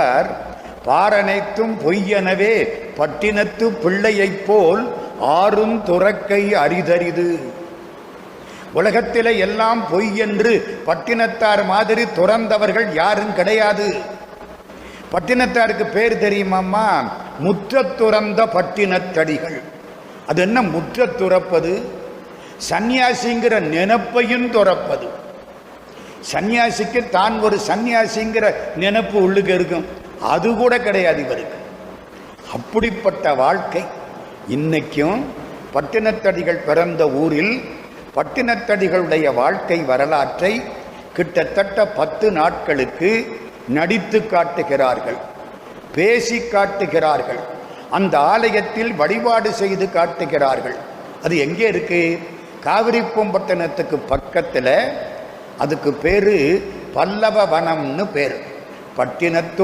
அவர் பாரனைத்தும் பொய்யெனவே பட்டினத்து பிள்ளையைப் போல் ஆறும் துறக்கை அரிதரிது உலகத்திலே எல்லாம் பொய் என்று பட்டினத்தார் மாதிரி துறந்தவர்கள் யாரும் கிடையாது. பட்டினத்தாருக்கு பேர் தெரியுமாம்மா? முற்ற துறந்த பட்டினத்தடிகள். அது என்ன முற்ற துறப்பது? சந்நியாசிங்கிற நினப்பையும் துறப்பது. சந்நியாசிக்கு தான் ஒரு சந்நியாசிங்கிற நினைப்பு உள்ளுக்கு இருக்கும். அது கூட கிடையாது இவருக்கு. அப்படிப்பட்ட வாழ்க்கை இன்னைக்கும் பட்டினத்தடிகள் பிறந்த ஊரில் பட்டினத்தடிகளுடைய வாழ்க்கை வரலாற்றை கிட்டத்தட்ட பத்து நாட்களுக்கு நடித்து காட்டுகிறார்கள் பேசி காட்டுகிறார்கள் அந்த ஆலயத்தில் வழிபாடு செய்து காட்டுகிறார்கள். அது எங்கே இருக்கு? காவிரிப்பூம்பட்டினத்துக்கு பக்கத்தில் அதுக்கு பேரு பல்லவ வனம்னு பேர். பட்டினத்து